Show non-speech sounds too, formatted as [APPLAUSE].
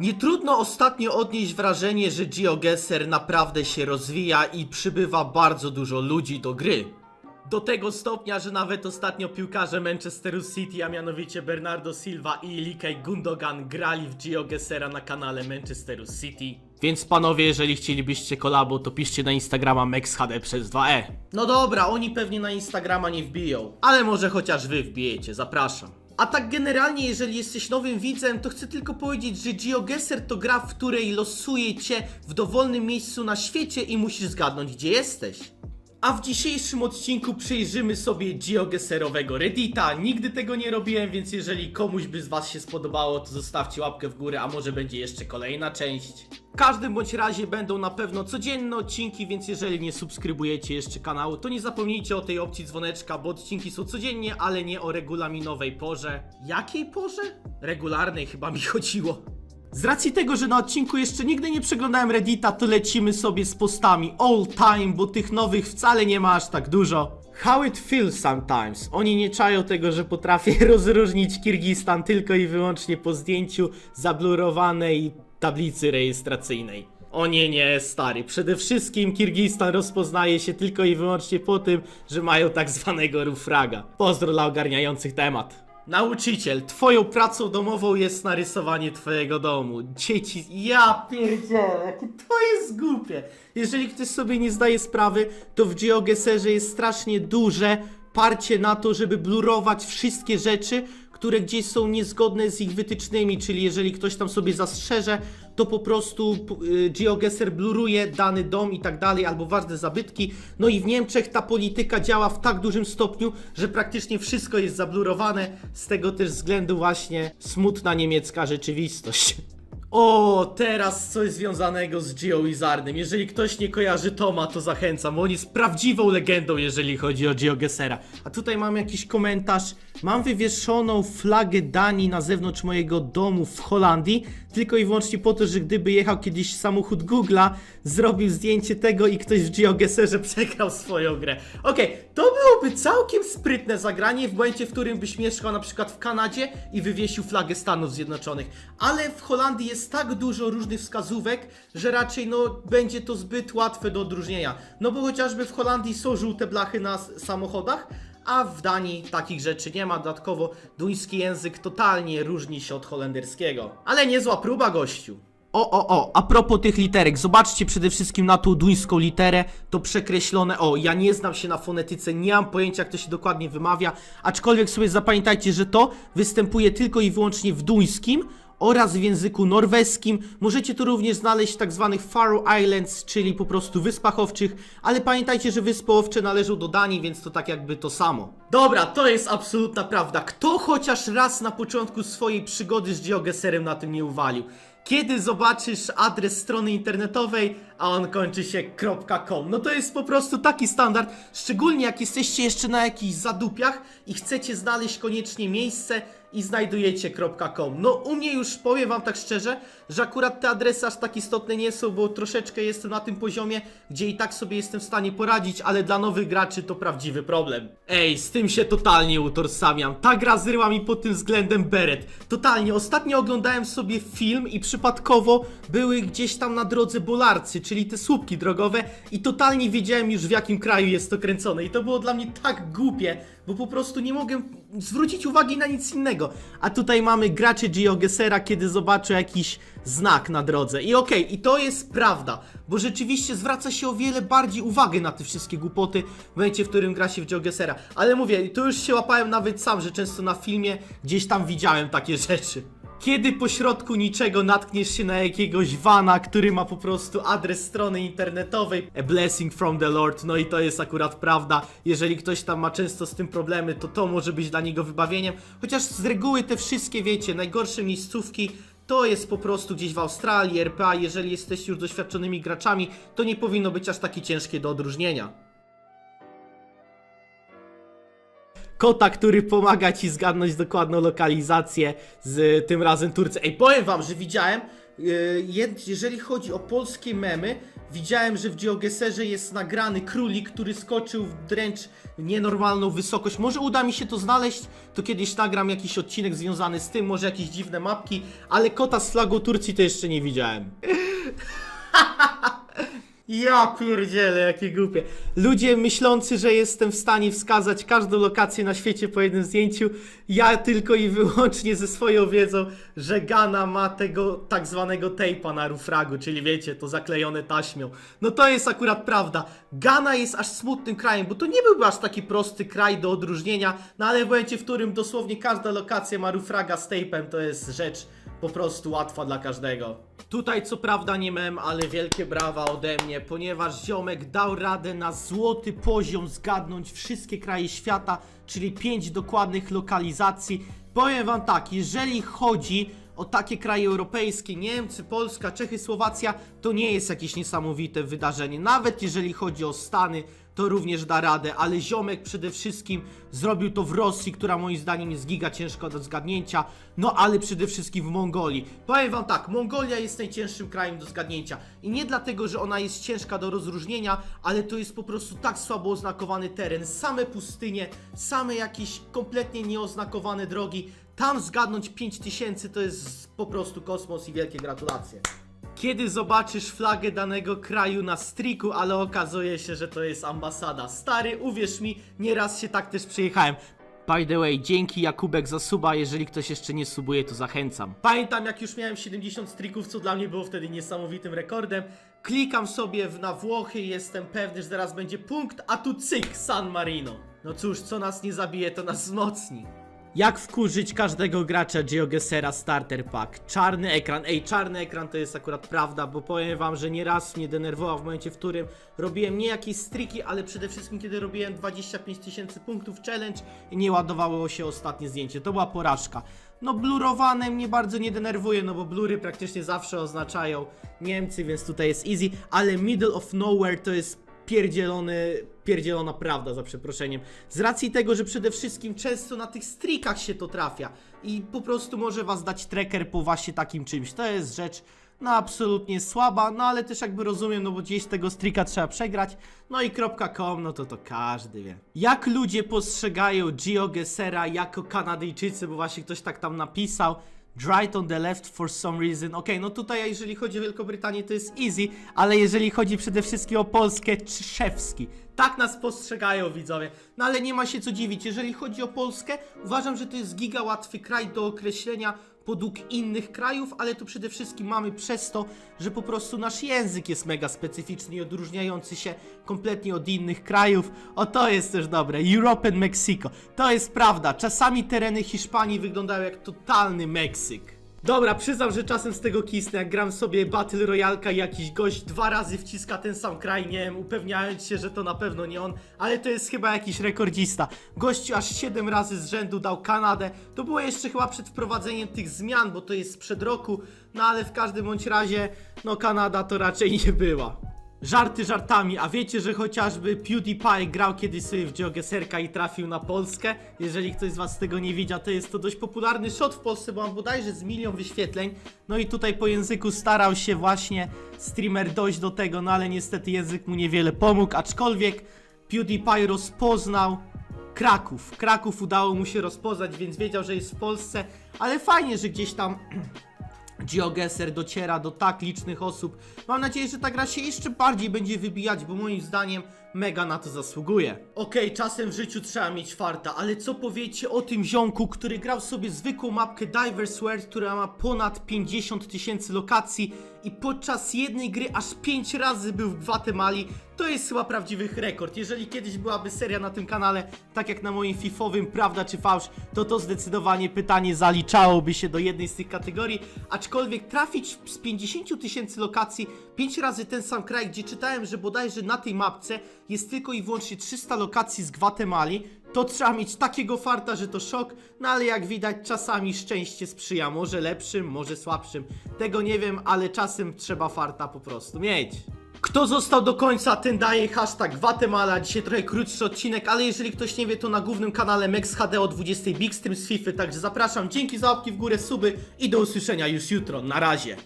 Nie trudno ostatnio odnieść wrażenie, że GeoGuessr naprawdę się rozwija i przybywa bardzo dużo ludzi do gry. Do tego stopnia, że nawet ostatnio piłkarze Manchesteru City, a mianowicie Bernardo Silva i Ilkay Gundogan grali w GeoGuessra na kanale Manchesteru City. Więc panowie, jeżeli chcielibyście kolabo, to piszcie na Instagrama MaxHD przez 2e. No dobra, oni pewnie na Instagrama nie wbiją, ale może chociaż wy wbijecie, zapraszam. A tak generalnie, jeżeli jesteś nowym widzem, to chcę tylko powiedzieć, że GeoGuessr to gra, w której losuje cię w dowolnym miejscu na świecie i musisz zgadnąć, gdzie jesteś. A w dzisiejszym odcinku przyjrzymy sobie geogeserowego Reddita. Nigdy tego nie robiłem, więc jeżeli komuś by z was się spodobało, to zostawcie łapkę w górę, a może będzie jeszcze kolejna część. W każdym bądź razie będą na pewno codzienne odcinki, więc jeżeli nie subskrybujecie jeszcze kanału, to nie zapomnijcie o tej opcji dzwoneczka, bo odcinki są codziennie, ale nie o regulaminowej porze. Jakiej porze? Regularnej chyba mi [LAUGHS] chodziło. Z racji tego, że na odcinku jeszcze nigdy nie przeglądałem Reddita, to lecimy sobie z postami all time, bo tych nowych wcale nie ma aż tak dużo. How it feels sometimes. Oni nie czają tego, że potrafię [LAUGHS] rozróżnić Kirgistan tylko i wyłącznie po zdjęciu zablurowanej tablicy rejestracyjnej. O nie, nie, stary. Przede wszystkim Kirgistan rozpoznaje się tylko i wyłącznie po tym, że mają tak zwanego rufraga. Pozdro dla ogarniających temat. Nauczyciel, twoją pracą domową jest narysowanie twojego domu. Dzieci, ja pierdzielę, to jest głupie. Jeżeli ktoś sobie nie zdaje sprawy, to w GeoGuessrze jest strasznie duże parcie na to, żeby blurować wszystkie rzeczy, które gdzieś są niezgodne z ich wytycznymi, czyli jeżeli ktoś tam sobie zastrzeże, to po prostu y, GeoGuessr bluruje dany dom i tak dalej, albo ważne zabytki. No i w Niemczech ta polityka działa w tak dużym stopniu, że praktycznie wszystko jest zablurowane, z tego też względu właśnie smutna niemiecka rzeczywistość. O, teraz coś związanego z GeoWizardem. Jeżeli ktoś nie kojarzy Toma, to zachęcam, bo on jest prawdziwą legendą, jeżeli chodzi o GeoGuessera. A tutaj mam jakiś komentarz. Mam wywieszoną flagę Danii na zewnątrz mojego domu w Holandii, tylko i wyłącznie po to, że gdyby jechał kiedyś samochód Google'a, zrobił zdjęcie tego i ktoś w GeoGuessrze [LAUGHS] przegrał swoją grę. Okej, to byłoby całkiem sprytne zagranie w momencie, w którym byś mieszkał na przykład w Kanadzie i wywiesił flagę Stanów Zjednoczonych. Ale w Holandii jest tak dużo różnych wskazówek, że raczej no będzie to zbyt łatwe do odróżnienia. No bo chociażby w Holandii są żółte blachy na samochodach, a w Danii takich rzeczy nie ma. Dodatkowo duński język totalnie różni się od holenderskiego. Ale niezła próba, gościu. O, o, o, a propos tych literek, zobaczcie przede wszystkim na tą duńską literę, to przekreślone, o, ja nie znam się na fonetyce, nie mam pojęcia jak to się dokładnie wymawia, aczkolwiek sobie zapamiętajcie, że to występuje tylko i wyłącznie w duńskim oraz w języku norweskim. Możecie to również znaleźć w tak Faroe Islands, czyli po prostu wyspach owczych, ale pamiętajcie, że wyspy owcze należą do Danii, więc to tak jakby to samo. Dobra, to jest absolutna prawda. Kto chociaż raz na początku swojej przygody z GeoGuessrem na tym nie uwalił? Kiedy zobaczysz adres strony internetowej, a on kończy się .com, no to jest po prostu taki standard, szczególnie jak jesteście jeszcze na jakichś zadupiach i chcecie znaleźć koniecznie miejsce i znajdujecie .com. No u mnie już powiem wam tak szczerze, że akurat te adresy aż tak istotne nie są, bo troszeczkę jestem na tym poziomie, gdzie i tak sobie jestem w stanie poradzić, ale dla nowych graczy to prawdziwy problem. Ej, z tym się totalnie utożsamiam. Ta gra zryła mi pod tym względem beret. Totalnie. Ostatnio oglądałem sobie film i przypadkowo były gdzieś tam na drodze bolarcy, czyli te słupki drogowe i totalnie wiedziałem już w jakim kraju jest to kręcone i to było dla mnie tak głupie, bo po prostu nie mogę zwrócić uwagi na nic innego. A tutaj mamy graczy GeoGuessera, kiedy zobaczą jakiś znak na drodze. I okej, i to jest prawda, bo rzeczywiście zwraca się o wiele bardziej uwagę na te wszystkie głupoty w momencie, w którym gra się w GeoGuessera. Ale mówię, to już się łapałem nawet sam, że często na filmie gdzieś tam widziałem takie [LAUGHS] rzeczy. Kiedy po środku niczego natkniesz się na jakiegoś vana, który ma po prostu adres strony internetowej A blessing from the Lord, no i to jest akurat prawda. Jeżeli ktoś tam ma często z tym problemy, to to może być dla niego wybawieniem. Chociaż z reguły te wszystkie, wiecie, najgorsze miejscówki to jest po prostu gdzieś w Australii, RPA, jeżeli jesteście już doświadczonymi graczami, to nie powinno być aż takie ciężkie do odróżnienia. Kota, który pomaga ci zgadnąć dokładną lokalizację z tym razem Turcji. Ej, powiem wam, że widziałem, jed- jeżeli chodzi o polskie memy, Widziałem, że w GeoGeserze jest nagrany królik, który skoczył w dręcz nienormalną wysokość. Może uda mi się to znaleźć, to kiedyś nagram jakiś odcinek związany z tym, może jakieś dziwne mapki, ale kota z flagą Turcji to jeszcze nie widziałem. [LAUGHS] Ja pierdzielę, jakie głupie. Ludzie myślący, że jestem w stanie wskazać każdą lokację na świecie po jednym zdjęciu, ja tylko i wyłącznie ze swoją wiedzą, że Ghana ma tego tak zwanego tape'a na rufragu, czyli wiecie, to zaklejone taśmią. No to jest akurat prawda. Ghana jest aż smutnym krajem, bo to nie byłby aż taki prosty kraj do odróżnienia, no ale w momencie, w którym dosłownie każda lokacja ma rufraga z tape'em, to jest rzecz po prostu łatwa dla każdego. Tutaj co prawda nie mem, ale wielkie brawa ode mnie, ponieważ ziomek dał radę na złoty poziom zgadnąć wszystkie kraje świata, czyli 5 dokładnych lokalizacji. Powiem wam tak, jeżeli chodzi o takie kraje europejskie, Niemcy, Polska, Czechy, Słowacja, to nie jest jakieś niesamowite wydarzenie. Nawet jeżeli chodzi o Stany, to również da radę, ale ziomek przede wszystkim zrobił to w Rosji, która moim zdaniem jest giga ciężka do zgadnięcia, no ale przede wszystkim w Mongolii. Powiem wam tak, Mongolia jest najcięższym krajem do zgadnięcia i nie dlatego, że ona jest ciężka do rozróżnienia, ale to jest po prostu tak słabo oznakowany teren, same pustynie, same jakieś kompletnie nieoznakowane drogi. Tam zgadnąć 5000 to jest po prostu kosmos i wielkie gratulacje kiedy zobaczysz flagę danego kraju na striku, ale okazuje się, że to jest ambasada. Stary, uwierz mi, nieraz się tak też przyjechałem. By the way, dzięki Jakubek za suba, jeżeli ktoś jeszcze nie subuje, to zachęcam. Pamiętam jak już miałem 70 strików, co dla mnie było wtedy niesamowitym rekordem. Klikam sobie na Włochy jestem pewny, że zaraz będzie punkt, a tu cyk, San Marino. No cóż, co nas nie zabije, to nas wzmocni. Jak wkurzyć każdego gracza GeoGesera Starter Pack? Czarny ekran. Ej, czarny ekran to jest akurat prawda, bo powiem wam, że nieraz mnie denerwował w momencie, w którym robiłem nie jakieś striki, ale przede wszystkim kiedy robiłem 25 tysięcy punktów challenge i nie ładowało się ostatnie zdjęcie. To była porażka. No blurowane mnie bardzo nie denerwuje, no bo blury praktycznie zawsze oznaczają Niemcy, więc tutaj jest easy, ale middle of nowhere to jest pierdzielony, pierdzielona prawda, za przeproszeniem. Z racji tego, że przede wszystkim często na tych strikach się to trafia i po prostu może was dać tracker po właśnie takim czymś. To jest rzecz no absolutnie słaba, no ale też jakby rozumiem, no bo gdzieś tego strika trzeba przegrać. No i .com, no to to każdy wie. Jak ludzie postrzegają GeoGesera jako Kanadyjczycy, bo właśnie ktoś tak tam napisał. Right on the left for some reason. Okej, no tutaj jeżeli chodzi o Wielką Brytanię to jest easy, ale jeżeli chodzi przede wszystkim o Polskę, Trzewski. Tak nas postrzegają widzowie. No ale nie ma się co dziwić. Jeżeli chodzi o Polskę, uważam, że to jest giga łatwy kraj do określenia podług innych krajów, ale to przede wszystkim mamy przez to, że po prostu nasz język jest mega specyficzny i odróżniający się kompletnie od innych krajów. O to jest też dobre. Europe and Mexico. To jest prawda. Czasami tereny Hiszpanii wyglądają jak totalny Meksyk. Dobra, przyznam, że czasem z tego kisnę, jak gram sobie Battle Royalka i jakiś gość dwa razy wciska ten sam kraj, nie wiem, upewniając się, że to na pewno nie on, ale to jest chyba jakiś rekordzista. Gościu aż 7 razy z rzędu dał Kanadę, to było jeszcze chyba przed wprowadzeniem tych zmian, bo to jest sprzed roku, no ale w każdym bądź razie, no Kanada to raczej nie była. Żarty żartami, a wiecie, że chociażby PewDiePie grał kiedyś sobie w GeoGeserka i trafił na Polskę? Jeżeli ktoś z was tego nie widział, to jest to dość popularny shot w Polsce, bo mam bodajże z milion wyświetleń. No i tutaj po języku starał się właśnie streamer dojść do tego, no ale niestety język mu niewiele pomógł, aczkolwiek PewDiePie rozpoznał Kraków. Kraków udało mu się rozpoznać, więc wiedział, że jest w Polsce, ale fajnie, że gdzieś tam GeoGuessr dociera do tak licznych osób. Mam nadzieję, że ta gra się jeszcze bardziej będzie wybijać, bo moim zdaniem mega na to zasługuje. Okej, czasem w życiu trzeba mieć farta, ale co powiecie o tym ziomku, który grał sobie zwykłą mapkę Divers World, która ma ponad 50 tysięcy lokacji i podczas jednej gry aż 5 razy był w Gwatemali. To jest chyba prawdziwy rekord. Jeżeli kiedyś byłaby seria na tym kanale, tak jak na moim fifowym Prawda czy Fałsz, to to zdecydowanie pytanie zaliczałoby się do jednej z tych kategorii. Aczkolwiek trafić z 50 tysięcy lokacji 5 razy ten sam kraj, gdzie czytałem, że bodajże na tej mapce jest tylko i wyłącznie 300 lokacji z Gwatemali, to trzeba mieć takiego farta, że to szok, no ale jak widać czasami szczęście sprzyja, może lepszym, może słabszym, tego nie wiem, ale czasem trzeba farta po prostu mieć. Kto został do końca, ten daje hashtag Guatemala. Dzisiaj trochę krótszy odcinek, ale jeżeli ktoś nie wie, to na głównym kanale Mex HD o 20 Big Stream z FIFA, także zapraszam. Dzięki za łapki w górę, suby i do usłyszenia już jutro. Na razie.